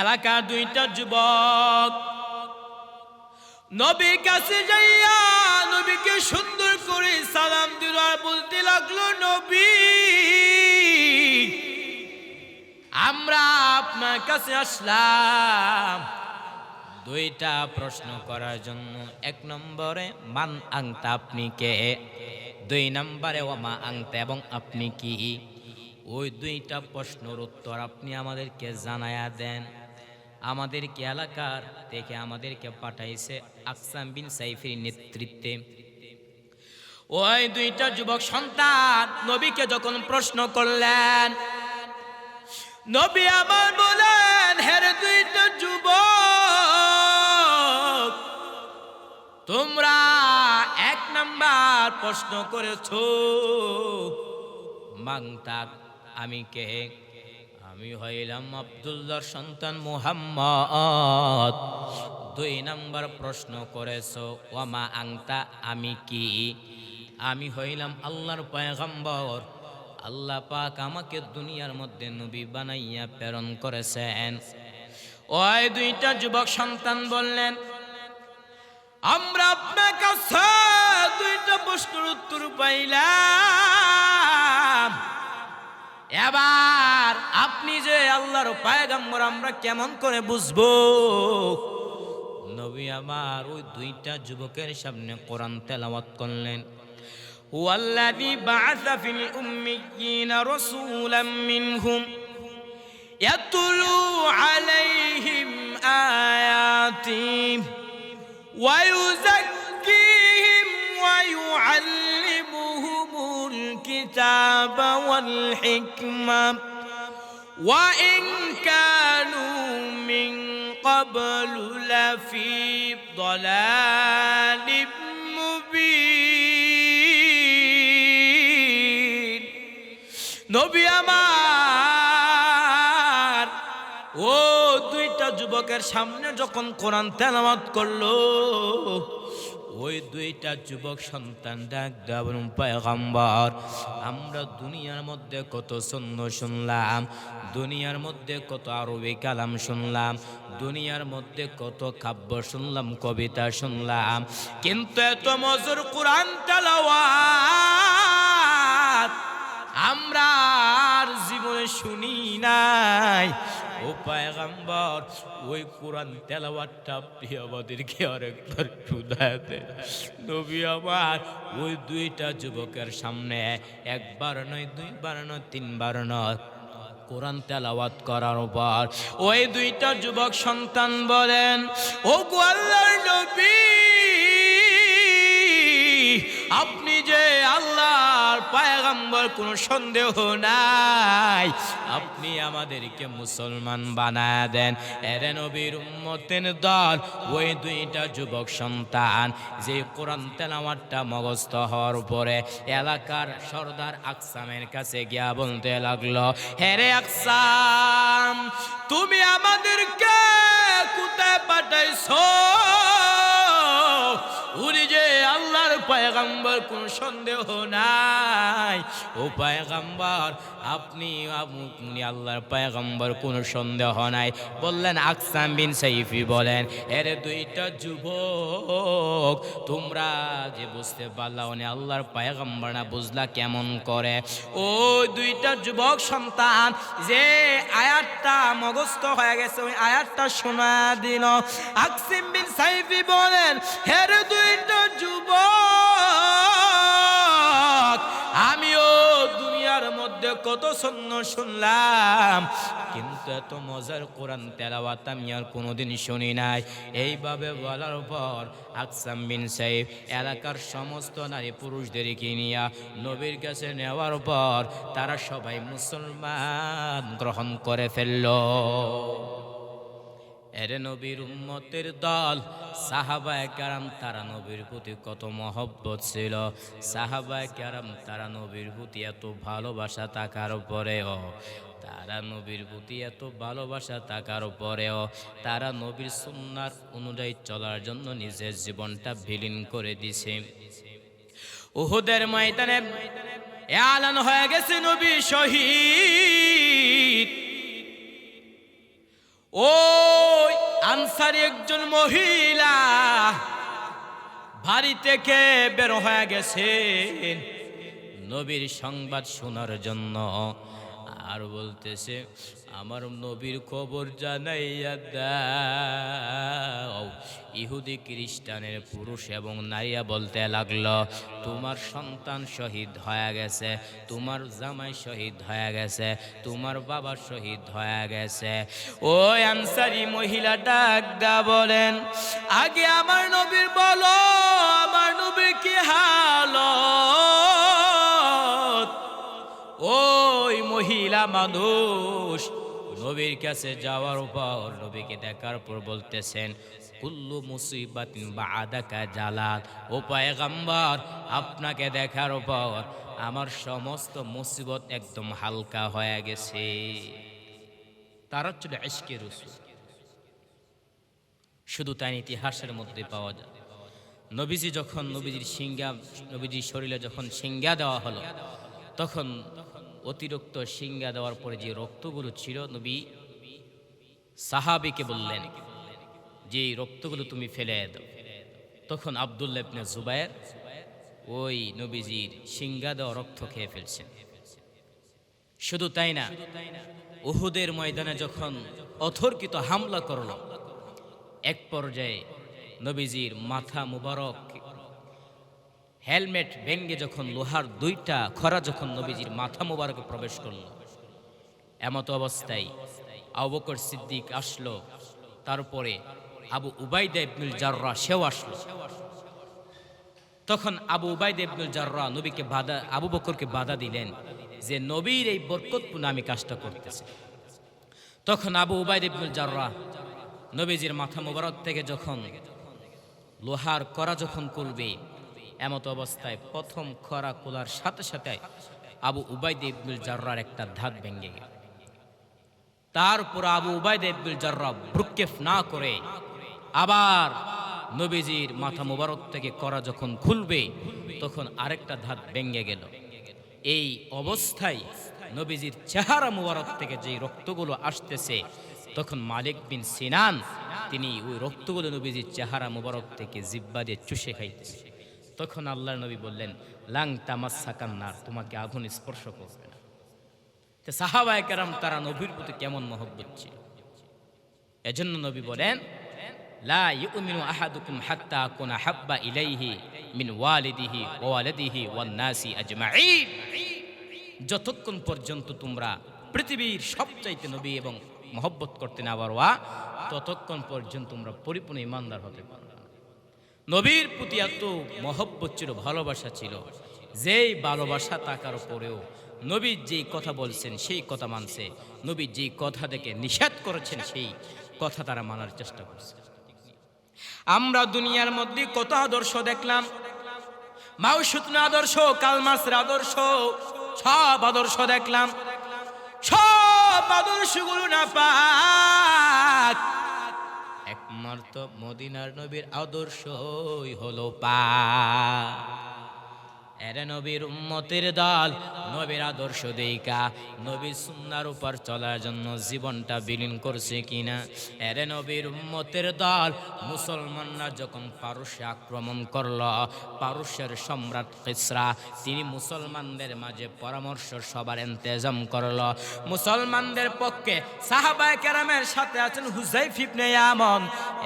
এলাকার দুইটা যুবক। নবীর কাছে যাইয়া নবীকে সুন্দর করে সালাম দিল আর বলতে লাগল, নবী, আমরা আপনার কাছে আসলাম। দুইটা প্রশ্ন করার জন্য। এক নম্বরে, মান আংতা আপনি কে? দুই নম্বরে ওমা আংতা এবং আপনি কি? ওই দুইটা প্রশ্নের উত্তর আপনি আমাদেরকে জানায়া দেন। আমাদেরকে এলাকার থেকে আমাদেরকে পাঠাইছে আকসাম বিন সাইফির নেতৃত্বে। ওই দুইটা যুবক সন্তান নবীকে যখন প্রশ্ন করলেন, নবী আমার বলেন হেরে দুইটা যুবক, তোমরা এক নাম্বার প্রশ্ন করেছ, মাংতাক আমি কে? আমি হইলাম আব্দুল্লাহর সন্তান মুহাম্মদ। দুই নাম্বার প্রশ্ন করেছ ওমা আংতা, আমি কি? আমি হইলাম আল্লাহর পয়গম্বর। আল্লাহ পাক আমাকে দুনিয়ার মধ্যে নবী বানাইয়া প্রেরণ করেছেন। ওই দুইটা যুবক সন্তান বললেন, আমরা আপনার কাছে দুইটা প্রশ্নের উত্তর পাইলাম। এবার আপনি যে আল্লাহর পায়গাম্বর আমরা কেমন করে বুঝবো নবী আমার ওই দুইটা যুবকের সামনে কোরআন তেলাওয়াত করলেন هو الذي بعث في الأميين رسولا منهم يتلو عليهم آياته ويزكيهم الكتاب والحكمة وإن كانوا من قبل لفي ضلال مبين নবী আমার ও দুইটা যুবকের সামনে যখন কোরআন তেলাওয়াত করলো ওই দুইটা যুবক সন্তান ডাক দেবেন পয়গম্বর। আমরা দুনিয়ার মধ্যে কত ছন্দ শুনলাম, দুনিয়ার মধ্যে কত আরবি কালাম শুনলাম, দুনিয়ার মধ্যে কত কাব্য শুনলাম, কবিতা শুনলাম। কিন্তু এত মজুর কোরআন তেলাওয়াত আমরা আর জীবনে শুনি নাই। ও পায়গাম্বর, ওই কোরআন তেলাওয়াতটা আমাদেরকে আরেকবার শুধাতে নবী আমার, ওই দুইটা যুবকের সামনে একবার নয়, দুইবার নয়, তিনবার নয়, কোরআন তেলাওয়াত করার পর ওই দুইটা যুবক সন্তান বলেন ও গো আল্লাহর নবী পায়গাম্বর, কোনো সন্দেহ নাই। আপনি আমাদেরকে মুসলমান বানায় দেন। এরে নবীর উম্মতের দল, ওই দুইটা যুবক সন্তান, যে কোরআন তেলাওয়াতটা মগস্থ হওয়ার পরে এলাকার সর্দার আকসামের কাছে গিয়া বলতে লাগল হেরে আকসাম, তুমি আমাদেরকে কোথায় পাঠাইছো? উনি যে আল্লাহর পায়গাম্বর, কোন সন্দেহ নাই। ও পায়গাম্বর, আপনি আপনি আল্লাহর পায়গাম্বর, কোন সন্দেহ নাই। বললেন, আকসাম বিন সাইফি বলেন, এর দুইটা যুবক, তোমরা যে বুঝতে পারলা উনি আল্লাহর পায়গাম্বর না, বুঝলা কেমন করে? ও দুইটা যুবক সন্তান, যে আয়াতটা মগস্থ হয়ে গেছে, ওই আয়াতটা শোনা দিল। আকসিম বিন সাইফি বলেন হের দুইটা যুবক, আমিও দুনিয়ার মধ্যে কত সন্ন শুনলাম, কিন্তু এত মজার কোরআন তেলাওয়াত আমি আর কোনোদিন শুনি নাই। এইভাবে বলার পর আকসাম বিন সাহেব এলাকার সমস্ত নারী পুরুষদেরকে নিয়ে নবীর কাছে নেওয়ার পর তারা সবাই মুসলমান গ্রহণ করে ফেলল। এরে নবীর উম্মতের দল। সাহাবায় কারাম তারা নবীর প্রতি কত মহব্বত ছিল। সাহাবায় কারাম তারা নবীর প্রতি এত ভালোবাসা থাকার পরেও, তারা নবীর প্রতি এত ভালোবাসা থাকার পরেও, তারা নবীর সুন্নার অনুযায়ী চলার জন্য নিজের জীবনটা বিলীন করে দিছে। উহুদের ময়দানে এলান হয়ে গেছে নবী শহীদ। ওই আনসারি একজন মহিলা ভারী থেকে বের হয়ে গেছে। নবীর সংবাদ শোনার জন্য আর বলতেছে আমার নবীর খবর জানাইয়া দাও। ইহুদি খ্রিস্টানের পুরুষ এবং নারীরা বলতে লাগল, তোমার সন্তান শহীদ হয়ে গেছে, তোমার জামাই শহীদ হয়ে গেছে, তোমার বাবা শহীদ হয়ে গেছে। ওই আনসারি মহিলা ডাক দা বলেন, আগে আমার নবীর বলো, আমার নবীর কি হালত? ওই মহিলা মানুষ নবীর কাছে যাওয়ার উপর নবীকে দেখার পর বলতেছেন, কুল্লু মুসিবাতিন বা আদাকা জালাল। ও পায়গাম্বার, আপনাকে দেখার পর আমার সমস্ত মুসিবত একদম হালকা হয়ে গেছে। তারা ছিল এসকে রসুল। শুধু তাই ইতিহাসের মধ্যে পাওয়া যায়। নবীজি যখন নবীজির সিঙ্গা নবীজির শরীরে যখন সিঙ্গা দেওয়া হলো, তখন অতিরিক্ত সিঙ্গা দেওয়ার পরে যে রক্তগুলো ছিল, নবী সাহাবিকে বললেন যে রক্তগুলো তুমি ফেলে দাও। তখন আবদুল্লাহ ইবনে জুবায়ের ওই নবীজির সিঙ্গা দেওয়া রক্ত খেয়ে ফেলছেন। শুধু তাই না, উহুদের ময়দানে যখন অথর্কিত হামলা করল, এক পর্যায়ে নবীজির মাথা মুবারক হেলমেট ভেঙ্গে যখন লোহার দুইটা খরা যখন নবীজির মাথা মুবারকে প্রবেশ করল, এমত অবস্থায় আবকর সিদ্দিক আসলো, তারপরে আবু উবাইদা ইবনুল জাররা সেও আসলো। তখন আবু উবাইদা ইবনুল জাররা নবীকে বাধা, আবু বকরকে বাধা দিলেন যে নবীর এই বরকতপূর্ণ আমি কাজটা করতেছি। তখন আবু উবাইদ ইবনুল জাররা নবীজির মাথা মোবারক থেকে যখন লোহার করা যখন করবে এমত অবস্থায় প্রথম খরা কোলার সাথে সাথে আবু উবাইদ ইবনুল জাররার একটা ধাত ভেঙে গেল। তারপর আবু উবাইদ ইবনুল জাররা ভ্রুক্ষেপ না করে আবার নবীজির মাথা মুবারক থেকে করা যখন খুলবে, তখন আরেকটা ধাত ভেঙে গেল। এই অবস্থায় নবীজির চেহারা মুবারক থেকে যে রক্তগুলো আসতেছে, তখন মালিক বিন সিনান, তিনি ওই রক্তগুলো নবীজির চেহারা মুবারক থেকে জিব্বা দিয়ে চুষে খাইতেছে। তখন আল্লাহ নবী বললেন, লাং তামাস সাকান্নার তোমাকে আগুন স্পর্শ করবে না। তো সাহাবায় কেরাম তারা নবীর প্রতি কেমন মহব্বত ছিল? এজন্য নবী বলেন, লা ইউমিনু আহাদুকুম হাত্তা কুনা হাব্বা ইলাইহি মিন ওয়ালিদিহি ওয়া ওয়ালাদিহি ওয়ান নাসি আজমাইন যতক্ষণ পর্যন্ত তোমরা পৃথিবীর সবচাইতে নবী এবং মহব্বত করতে না পারবা ততক্ষণ পর্যন্ত তোমরা পরিপূর্ণ ইমানদার হতে পারবে না। নবীর প্রতি এত মহব্বত ছিল, ভালোবাসা ছিল, যেই ভালোবাসা থাকার পরেও নবীর যেই কথা বলছেন সেই কথা মানছে নবীর যেই কথা থেকে নিষেধ করেছেন সেই কথা তারা মানার চেষ্টা করছে। আমরা দুনিয়ার মধ্যে কত আদর্শ দেখলাম, মাউসুতন আদর্শ, কালমাসের আদর্শ, সব আদর্শ দেখলাম, সব আদর্শগুলো না পাক একমাত্র মদিনার নবীর আদর্শই হলো পা এরে নবীর উম্মতের দল, নবীর আদর্শ দেইকা নবীর সুন্নার উপর চলার জন্য জীবনটা বিলীন করছে কিনা? এরে নবীর উম্মতের দল, মুসলমানরা যখন পারস্যে আক্রমণ করল পারস্যের সম্রাট কিসরা তিনি মুসলমানদের মাঝে পরামর্শ, সবার ইন্তেজাম করল। মুসলমানদের পক্ষে সাহাবায়ে কেরামের সাথে আছেন হুজাইফ ইবনে ইয়ামন।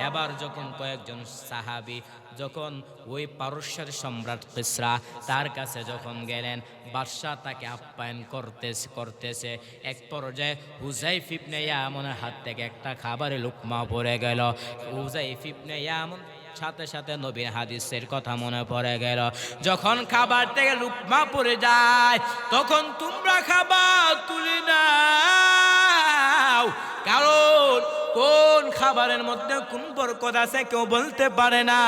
এবার যখন কয়েকজন সাহাবী যখন ওই পারস্যের সম্রাট কিসরা তার কাছে যখন গেলেন, বাদশাহ তাকে আপ্যায়ন করতেছে করতেছে। এক পর্যায়ে হুজাই ইবনে ইয়ামনের হাত থেকে একটা খাবারে লুকমা পড়ে গেল। হুজাই ইবনে ইয়ামন সাথে সাথে নবীর হাদিসের কথা মনে পড়ে গেল। যখন খাবার থেকে লুকমা পড়ে যায়, তখন তোমরা খাবার তুলে নাও। কারণ কোন খাবারের মধ্যে কোন বরকত আছে কেউ বলতে পারে না।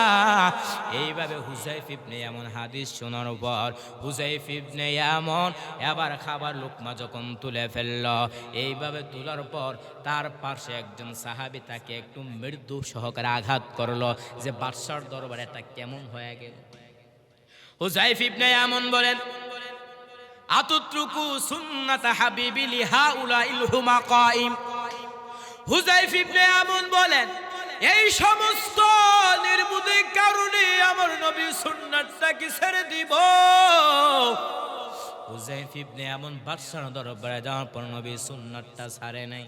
এইভাবে হুজাইফ ইবনে এমন হাদিস শোনার পর হুজাইফ ইবনে এমন এবার খাবার লোকমা যখন তুলে ফেলল, এইভাবে তোলার পর তার পাশে একজন সাহাবী তাকে একটু মৃদু সহকারে আঘাত করল যে, বাদশার দরবারে এটা কেমন হয়ে গেল? হুজাইফ ইবনে এমন বলেন, আতুত্রুকু সুন্নাত হাবিবি লিহা ইলহুমা কাইম। হুজাইফ ইবনে আমুন বলেন, এই সমস্ত নির্বুদ্ধির কারণে আমার নবী সুন্নাতটাকে ছেড়ে দিব। হুজাইফ ইবনে আমুন বাদশাহ দরবারে যাওয়ার পর নবী সুন্নাতটা ছাড়ে নাই।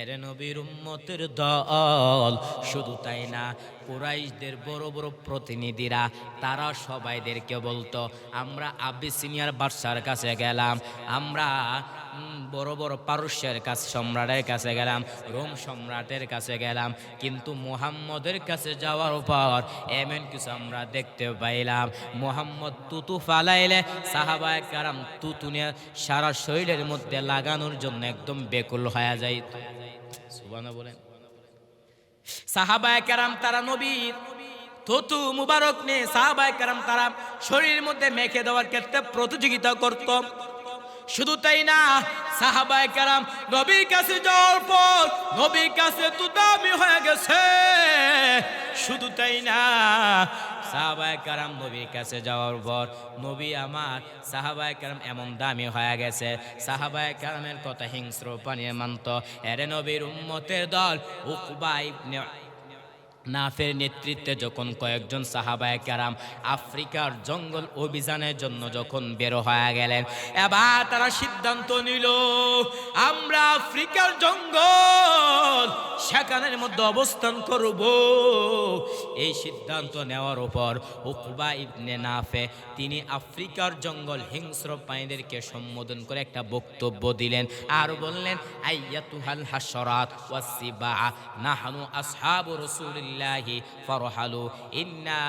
এর নবীর উম্মতের দল শুধু তাই না কুরাইশদের বড় বড় প্রতিনিধিরা, তারা সবাইদেরকে বলতো, আমরা আবিসিনিয়ার বাদশার কাছে গেলাম, আমরা বড় বড় পারস্যের কাছে, সম্রাটের কাছে গেলাম, রোম সম্রাটের কাছে গেলাম, কিন্তু মুহাম্মদের কাছে যাওয়ার পর এমন কিছু আমরা দেখতে পাইলাম। মুহাম্মদ তুতু ফালাইলে সাহাবায় কারাম তুতু নিয়ে সারা শরীরের মধ্যে লাগানোর জন্য একদম বেকুল হয়ে যায় সুবানা বলেন। সাহাবায় কারাম তারা নবীর থতু মুবারক নিয়ে সাহাবায় কারাম তারা শরীরের মধ্যে মেখে দেওয়ার ক্ষেত্রে প্রতিযোগিতা করত। শুধু তাই না সাহাবায় কারাম নবীর কাছে যাওয়ার পর নবীর কাছে তো দামি হয়ে গেছে। শুধু তাই না সাহাবায় কারাম নবীর কাছে যাওয়ার পর নবী আমার সাহাবায় কারাম এমন দামি হয়ে গেছে। সাহাবায় কারামের কথা হিংস্র পানিয়ে মানত। এরে নবীর উম্মতের দল উকবাই নাফের নেতৃত্বে যখন কয়েকজন সাহাবায় কারাম আফ্রিকার জঙ্গল অভিযানের জন্য যখন বের হয়ে গেলেন, এবার তারা সিদ্ধান্ত নিল, আমরা আফ্রিকার জঙ্গল সেখানের মধ্যে অবস্থান করব। এই সিদ্ধান্ত নেওয়ার উপর উকবা ইবনে নাফে তিনি আফ্রিকার জঙ্গল হিংস্র প্রাণীদেরকে সম্বোধন করে একটা বক্তব্য দিলেন আর বললেন, আইয়াতুহাল হাসরাত ওয়াসিবা নাহনু আসহাবু রাসূলিল্লাহি ফারহালু ইন্না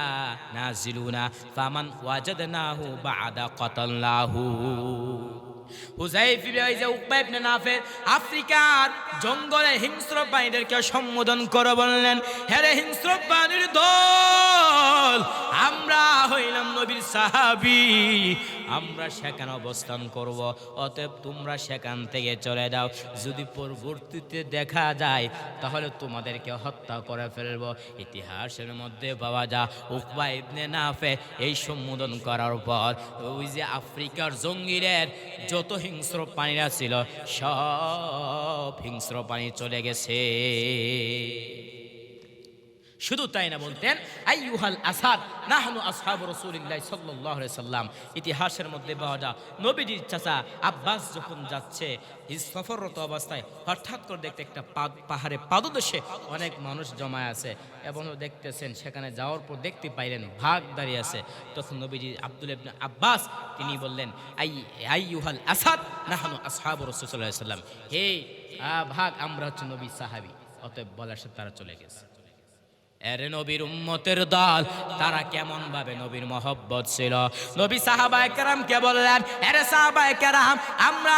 নাজিলুনা ফামান ওয়াজাদনাহু বাদা কাতালনাহু আফ্রিকার জঙ্গলে হিংস্র প্রাণীদেরকে সম্বোধন করে বললেন হ্যারে হিংস্র প্রাণীর দল, আমরা হইলাম নবীর সাহাবি আমরা সেখানে অবস্থান করব। অতএব তোমরা সেখান থেকে চলে যাও। যদি পরবর্তীতে দেখা যায়, তাহলে তোমাদেরকে হত্যা করে ফেলব। ইতিহাসের মধ্যে পাওয়া যা উকবা ইবনে নাফে এই সম্বোধন করার পর, ওই যে আফ্রিকার জঙ্গিরের যত হিংস্র প্রাণীরা ছিল, সব হিংস্র প্রাণী চলে গেছে। শুধু তাই না বলতেন, আইয়ুহাল আসাদ, নাহনু আসহাবু রাসূলিল্লাহ আলাইহি সাল্লাম। ইতিহাসের মধ্যে পাওয়া যায়, নবীজির চাচা আব্বাস যখন যাচ্ছে সফররত অবস্থায় হঠাৎ করে দেখতে একটা পাহাড়ে পাদদেশে অনেক মানুষ জমায় আছে এবং দেখতেছেন, সেখানে যাওয়ার পর দেখতে পাইলেন ভাগ দাঁড়িয়ে আছে। তখন নবীজি আব্দুল আব্বাস, তিনি বললেন, আই আইয়ুহাল আসাদ, নাহনু আসহাবু রাসূল সাল্লাল্লাহু সাল্লাম। হে ভাগ, আমরা হচ্ছে নবী সাহাবী। অতএব বলার সাথে তারা চলে গেছে। এরে নবীর উম্মতের দল, তারা কেমন ভাবে নবীর মহব্বত ছিল? নবী সাহাবায়ে কেরামকে বললেন, এরে সাহাবায়ে কেরাম, আমরা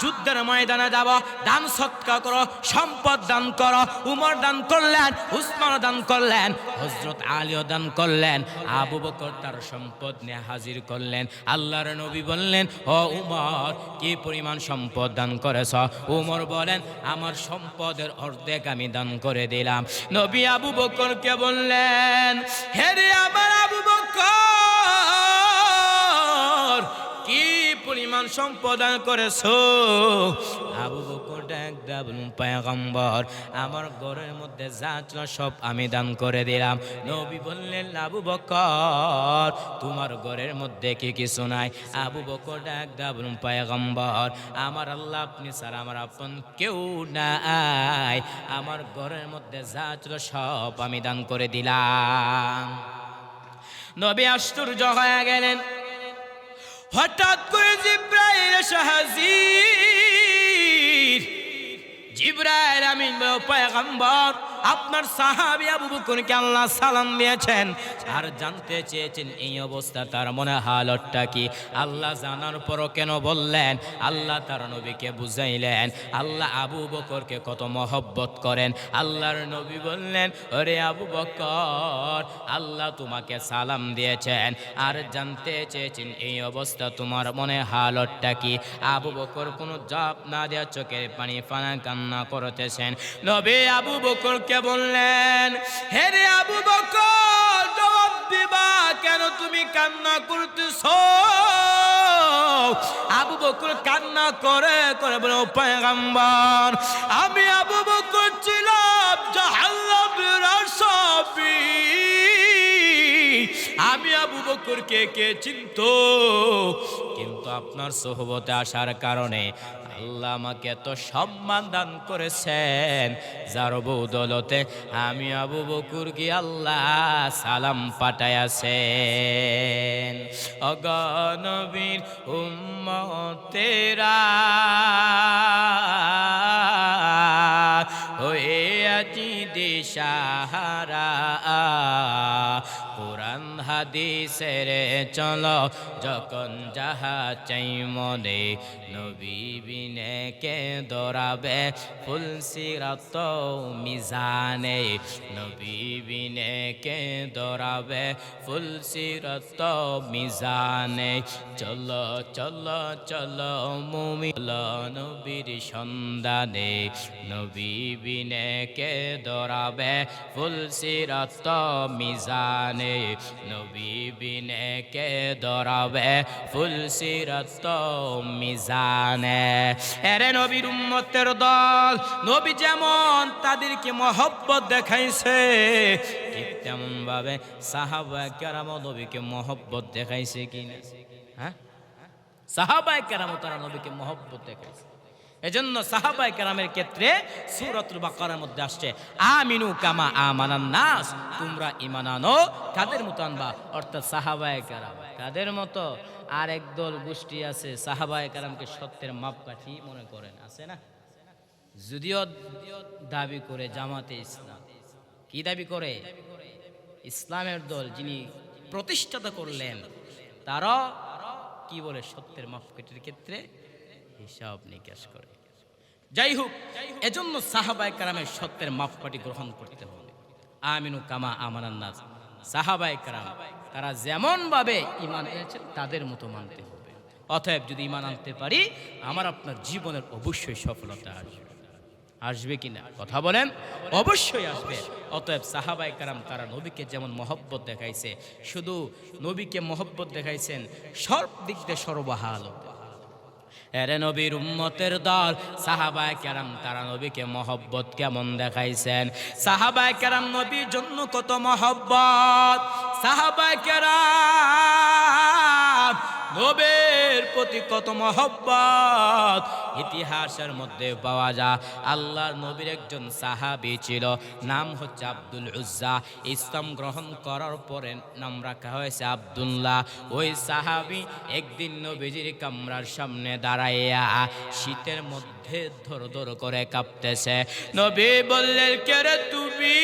যুদ্ধের ময়দানে যাব, দান সৎকার করো, সম্পদ দান করো, উমর দান করলেন, উসমান দান করলেন হজরত আলীও দান করলেন, আবু বকর তার সম্পদ নিয়ে হাজির করলেন। আল্লাহর নবী বললেন, ও উমর, কি পরিমাণ সম্পদ দান করেছ? উমর বলেন, আমার সম্পদের অর্ধেক আমি দান করে দিলাম। নবী আবু বকরকে বললেন হেরে আমার আবু বকর কি পরিমাণ সম্পদ করেছ? আমার ঘরের মধ্যে যা ছিল সব আমি দান করে দিলাম। নবী বললেন, আবু বকর, তোমার ঘরের মধ্যে কি কিছু নাই? আবু বকর ডাক দাবুন পয়গম্বর, আমার আল্লাহ আপনি স্যার আমার আপন কেউ নাই। আমার ঘরের মধ্যে যা ছিল সব আমি দান করে দিলাম। নবী আশ্চর্য হয়ে গেলেন। হঠাৎ করে জিব্রাইল হাজির জিব্রাইল আমিন পয়গম্বর, আপনার সাহাবী আবু বকরকে আল্লাহ সালাম দিয়েছেন। আর জানতে চেয়েছেন এই অবস্থা তার মনে হালতটা কি? আল্লাহ জানার পরও কেন বললেন? আল্লাহ তার নবীকে বুঝাইলেন। আল্লাহ আবু বকরকে কত মহব্বত করেন। আল্লাহর নবী বললেন, ওরে আবু বকর, আল্লাহ তোমাকে সালাম দিয়েছেন। আর জানতে চেয়েছেন এই অবস্থা তোমার মনে হালতটা কি? আবু বকর কোনো জবাব না দেওয়া চোখের পানি ফানা কান্না করতেছেন। নবী আবু বকরকে বললেন, হে রে আবু বকর, জবাব দিবা কেন তুমি কান্না করতেছ? আবু বকর কান্না করে করে বলে, "ও আমি আবু বকর বকর কে কে চিনত? কিন্তু আপনার সোহবতে আসার কারণে আল্লাহ আমাকে এত সম্মান দান করেছেন, যার বৌদলতে আমি আবু বকুর কি আল্লাহ সালাম পাঠায়াছেন অগনবীর উম্মতেরা, হয়ে আজি দিশাহারা। হাদিসের চলো, যখন যাহা চাই মনে নবী বিনে কে দরাবে ফুল সিরাত মিজানে। নবী বিনে কে দরাবে ফুল সিরাত মিজানে। চলো চলো চলো মুমিল নবীর সন্ধানে। নবী বিনে কে দরাবে ফুল সিরাত মিজানে। নবী বিনে কে দরাবে ফুল সিরাত মিজানে। এরে নবীর উম্মতের দল, নবী যেমন তাদেরকে মহব্বত দেখাইছে, ঠিক তেমন ভাবে সাহাবা কেরাম নবীকে মহব্বত দেখাইছে কিনা? হ্যাঁ? সাহাবায় কেরাম তারা নবীকে মহব্বত দেখাইছে। এজন্য সাহাবায় কেরামের ক্ষেত্রে সুরতুল বাকারের মধ্যে আসছে, আমিনু কামা আমানান নাস তোমরা ইমান আনো কাদের মতো আনবা? অর্থাৎ সাহাবায় কেরাম, কাদের মতো? আর একদল গোষ্ঠী আছে, সাহাবায় কেরামকে সত্যের মাপকাঠি মনে করেন, আছে না? যদিও দাবি করে জামাতে ইসলাম। কি দাবি করে? ইসলামের দল যিনি প্রতিষ্ঠাতা করলেন তারা কি বলে সত্যের মাপকাঠির ক্ষেত্রে? হিসাব নিকাশ করে। যাই হোক, এজন্য সাহাবাই কারামের সত্যের মাপকাঠি গ্রহণ করতে হবে। আমিনু কামা আমানান্নাস সাহাবাই কারাম, তারা যেমন ভাবে ইমান এনেছেন তাদের মতো মানতে হবে। অতএব যদি ইমান আনতে পারি, আমার আপনার জীবনের অবশ্যই সফলতা আসবে। আসবে কিনা কথা বলেন? অবশ্যই আসবে। অতএব সাহাবাই কারাম, তারা নবীকে যেমন মহব্বত দেখাইছে, শুধু নবীকে মহব্বত দেখাইছেন, সব দিক দিয়ে সর্বহাল এরে নবীর উম্মতের দল। সাহাবায় কেরাম, তারা নবীকে মহব্বত কেমন দেখাইছেন? সাহাবায় কেরাম নবীর জন্য কত মহব্বত। সাহাবায় কেরাম নবের প্রতি কত মহব্বত। ইতিহাসের মধ্যে পাওয়া যায়, আল্লাহর নবীর একজন সাহাবি ছিল, নাম হচ্ছে আব্দুল উজ্জা। ইসলাম গ্রহণ করার পরে নাম রাখা হয়েছে আব্দুল্লাহ। ওই সাহাবি একদিন নবীজির কামরার সামনে দাঁড়াইয়া শীতের মধ্যে ধর ধর করে কাঁপতেছে। নবী বললেন কেরে তুমি?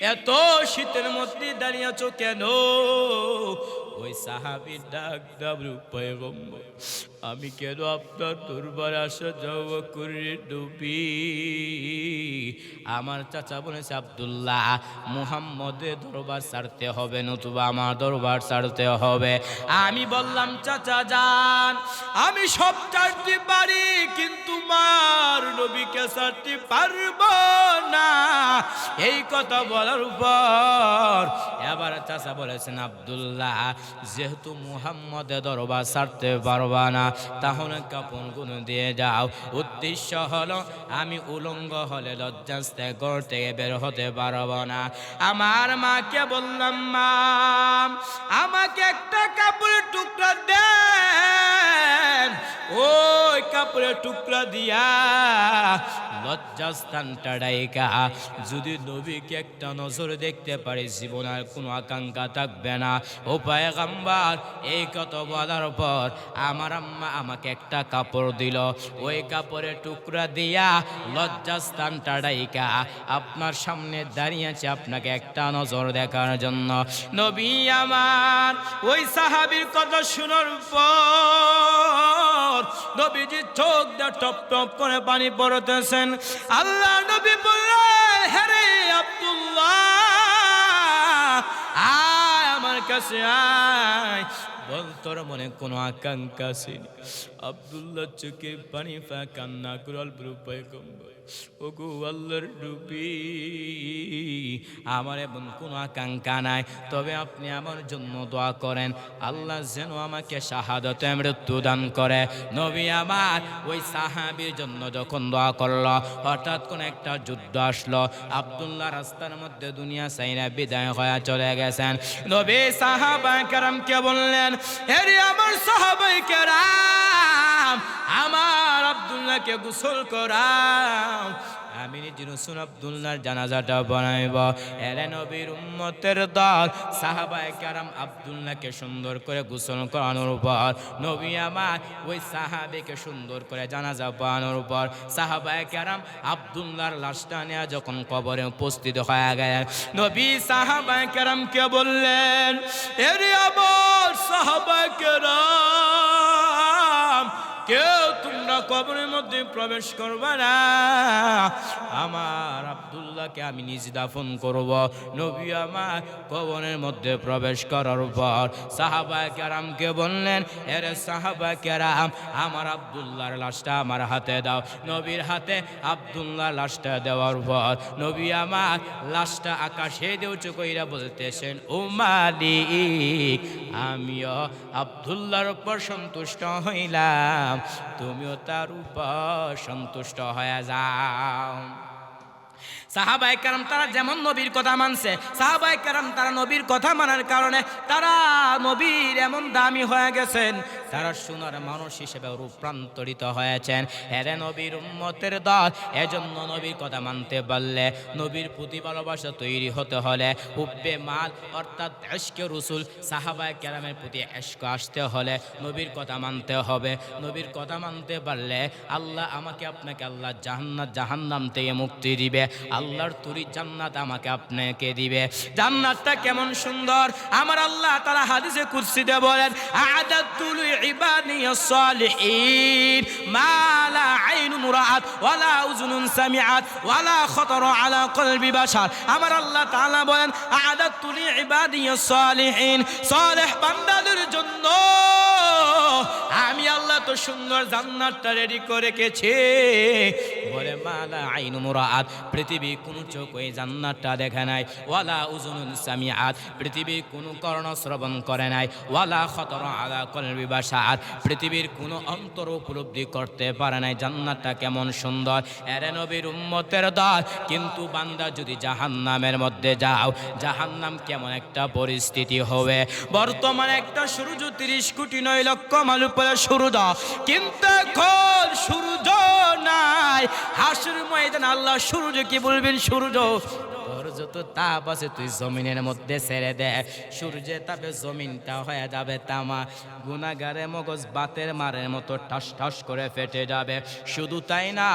এত শীতের মধ্যে দাঁড়িয়ে আছো কেন? ওই সাহাবির ডাক দাবরু পয়গম্বর আমি কেন আপনার দরবার আসা যাওয়া করে ডুবি আমার চাচা বলেছে, আব্দুল্লাহ, মুহাম্মদের দরবার ছাড়তে হবে, নতুবা আমার দরবার ছাড়তে হবে। আমি বললাম, চাচা যান, আমি সব ছাড়তে পারি, কিন্তু মার নবীকে ছাড়তে পারব না। এই কথা বলার উপর এবার চাচা বলেছেন, আব্দুল্লাহ যেহেতু মুহাম্মদের দরবার ছাড়তে পারবা না, তাহলে কাপড়গুলো দিয়ে যাও। উদ্দেশ্য হলো, আমি উলঙ্গ হলে লজ্জাস্তে ঘর থেকে বের হতে পারব না। আমার মাকে বললাম, মা, আমাকে একটা কাপড়ের টুকরা দেন। ওই কাপড়ের টুকরা দিয়া লজ্জাস্থানটা ডাইকা। যদি নবীকে একটা নজর দেখতে পারে, জীবন আর কোনো আকাঙ্ক্ষা থাকবে না। ও পায়গাম্বার এই কত বলার পর আমার আম্মা আমাকে একটা কাপড় দিল। ওই কাপড়ের টুকরা দিয়া লজ্জাস্থানটা ডাইকা আপনার সামনে দাঁড়িয়ে আছে আপনাকে একটা নজর দেখার জন্য। নবী আমার, ওই সাহাবীর কথা শোনার পর নবীজি চোখ দিয়ে টপ টপ করে পানি পড়তেছেন। আল্লাহ নবী বললেন হ্যারে কাছে আয়। বল, তোর মনে কোনো আকাঙ্ক্ষা আছে? আব্দুল্লাহ চোখে পানি ফা কান্না কুরল রূপায় কম্বল। ওগো আল্লাহর ডুবি আমার এমন কোনো আকাঙ্ক্ষা নাই। তবে আপনি আমার জন্য দোয়া করেন, আল্লাহ যেন আমাকে শাহাদতে মৃত্যু দান করে। নবী আমার ওই সাহাবির জন্য যখন দোয়া করল, হঠাৎ কোন একটা যুদ্ধ আসলো। আব্দুল্লাহ রাস্তার মধ্যে দুনিয়া সাইনা বিদায় হয়ে চলে গেছেন। নবী সাহাবা কেরামকে বললেন এরি আমার সাহাবাই কেরাম, আমার আব্দুল্লাহকে গোসল করাম আমি নিজে রসুন আব্দুল্লাহর জানাজাটা বানাইব। এরে নবীর উম্মতের দল সাহাবায়ে কারাম আব্দুল্লাহকে সুন্দর করে গোসল করানোর পর নবী আমার ওই সাহাবেকে সুন্দর করে জানাজা বানানোর পর সাহাবায়ে কারাম আব্দুল্লাহর লাশটা নিয়ে যখন কবরে উপস্থিত হয়ে গেলেন, নবী সাহাবায়ে কারামকে বললেন, এরে আমার সাহাবায়ে কারাম কেউ তোমরা কবরের মধ্যে প্রবেশ করবে না। আমার আব্দুল্লাহকে আমি নিজ দাফন করব। নবী আমার কবরের মধ্যে প্রবেশ করার পর সাহাবা কেরামকে বললেন, এরে সাহাবা কেরাম, আমার আব্দুল্লাহর লাশটা আমার হাতে দাও। নবীর হাতে আব্দুল্লাহ লাশটা দেওয়ার পর নবী আমার লাশটা আকাশে দেউচু কইরা বলতেছেন, ও মালিক, আমিও আব্দুল্লাহর উপর সন্তুষ্ট হইলাম। তুমিও তার উপর সন্তুষ্ট হয়ে যাও। সাহাবাই কারাম তারা যেমন নবীর কথা মানছে সাহাবাই কারাম তারা নবীর কথা মানার কারণে তারা নবীর এমন দামি হয়ে গেছেন। তারা সোনার মানুষ হিসেবে রূপান্তরিত হয়েছেন, এরে নবীর উম্মতের দল এজন্য নবীর কথা মানতে পারলে, নবীর প্রতি ভালোবাসা তৈরি হতে হলে হুব্বে মাল অর্থাৎ এশকে রসুল সাহাবাই কেরামের প্রতি এশক আসতে হলে নবীর কথা মানতে হবে। নবীর কথা মানতে পারলে আল্লাহ আমাকে আপনাকে আল্লাহ জাহান্নাত জাহান্নাম থেকে মুক্তি দিবে। আল্লাহর তুরি জান্নাত আমাকে আপনাকে দিবে। জান্নাতটা কেমন সুন্দর? আমার আল্লাহ তারা হাদিসে কুরসিতে বলেন আদাতুল ইবাদিয়াস সালিহিন, মা লা আইনুন রাআত ওয়ালা উযুনুন সামিআত ওয়ালা খাতারা আলা কলবি বাশার। আমার আল্লাহ তাআলা বলেন আদাতুল ইবাদিয়াস সালিহিন, সালেহ বান্দাদের জন্য আমি আল্লাহ তো সুন্দর জান্নাতটা রেডি করে রেখেছি বলে মালা আইন মুরাত পৃথিবী কোনো চোখ ওই জান্নাতটা দেখে নাই, ওয়ালা উজুনুন সামিআত পৃথিবীর কোনো কর্ণ শ্রবণ করে নাই, ওয়ালা খতর আলা কলবি বাসাত পৃথিবীর কোনো অন্তর উপলব্ধি করতে পারে নাই, জান্নাতটা কেমন সুন্দর। এরে নবীর উম্মতের দল, কিন্তু বান্দা যদি জাহান্নামের মধ্যে যাও, জাহান্নাম কেমন একটা পরিস্থিতি হবে। বর্তমানে একটা সূর্য তিরিশ কোটি নয় লক্ষ মাল উপরে সূর্য কিন্তু এখন সূর্য নাই, হাসুর ময়দান আল্লাহ সূর্য কি বলবেন সূর্য যত তাপ আছে তুই জমিনের মধ্যে ছেড়ে দে। সূর্যের তাপে জমিনটা হয়ে যাবে তামা। মগজ বাতের মারের মতো ঠাস ঠাস করে ফেটে যাবে। শুধু তাই না,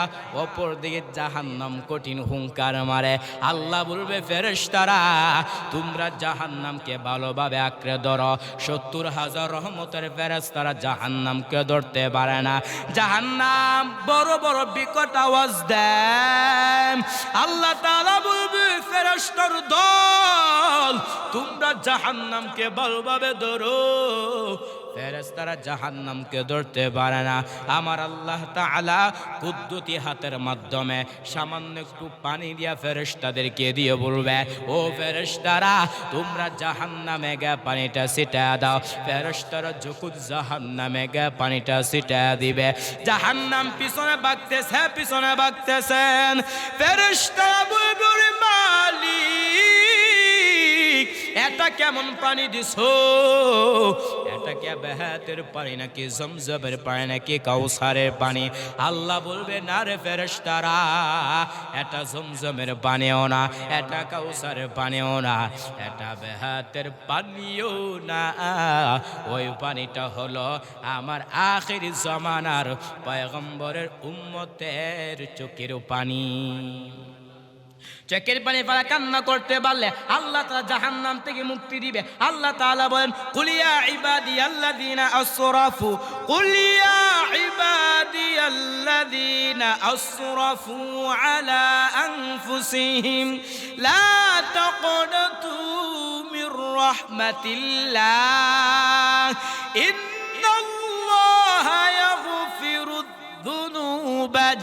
অপর দিকে জাহান্নাম কঠিন হুঙ্কার মারে। আল্লাহ বলবে তোমরা জাহান্নামকে ভালোভাবে আঁকড়ে ধরো। সত্তর হাজার রহমতের ফেরেশতারা জাহান্নামকে ধরতে পারে না। জাহান্নাম বড় বড় বিকট আওয়াজ দেয় আল্লাহ তাআলা বলবে ফেরেশতার দল, তোমরা জাহান্নামকে ভালোভাবে ধরো। ফেরেস্তারা জাহান্নামকে ধরতে পারে না। আমার আল্লাহ তাআলা কুদ্দুতি হাতের মাধ্যমে সামান্য একটু পানি দিয়া ফেরেশতাদেরকে দিয়ে বলবে, ও ফেরেশতারা, তোমরা জাহান্নামে গে পানিটা ছিটা দাও। ফেরেশতারা যকুত জাহান্নামে গে পানিটা ছিটা দিবে, জাহান্নাম পিছনে বাগতেছে, পিছনে বাগতেছেন। ফেরেশতারা বলবে "ওরে মালিক, এটা কেমন পানি দিছো? এটা কে বেহাতের পানি নাকি জমজমের পানি নাকি কাউসারের পানি? আল্লাহ বলবে, না রে ফেরেশতারা, এটা জমজমের পানিও না, এটা কাউসারের পানিও না, এটা বেহাতের পানিও না। ওই পানিটা হলো আমার আখির জমানার পয়গম্বরের উম্মতের চোখের পানি। চোখের পানি ফেলা কান্না করতে পারলে আল্লাহ তালা জাহান নাম থেকে মুক্তি দিবে। আল্লাহ তালা বলেন কুলিয়া ইবাদি আল্লাহ দিনা আসরাফু কুলিয়া ইবাদি আল্লাহ দিনা আসরাফু আলা আনফুসিহিম, লা তাকনাতু মির রাহমাতিল্লাহ, ইন্নাল্লাহা ইয়াগফিরুদ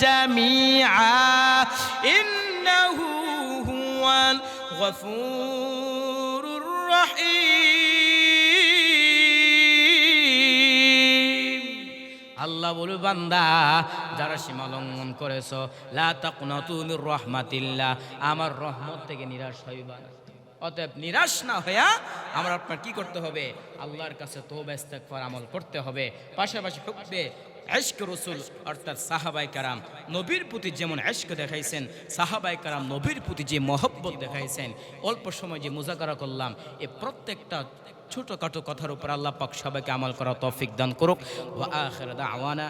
জামিআ ইন الغفور الرحيم আল্লাহ বলু বান্দা যারা সীমা লঙ্ঘন করেছ লা তাকনাতু মির রহমাতিল্লাহ আমার রহমত থেকে নিরাশ হইবা না অতএব নিরাশ না হইয়া আমার আপনার কি করতে হবে আল্লাহর কাছে তওবা ইস্তেগফার আমল করতে হবে পাশাপাশি হুকবে এশক রসুল, অর্থাৎ সাহাবাই কারাম, নবীর প্রতি যেমন এশক দেখাইছেন, সাহাবাই কারাম নবীর প্রতি যে মহব্বত দেখাইছেন, অল্প সময় যে মোজাকারা করলাম, এ প্রত্যেকটা ছোটখাটো কথার উপর আল্লাহ পাক সবাইকে আমল করা তৌফিক দান করুক। ওয়া আখির দাওয়ানা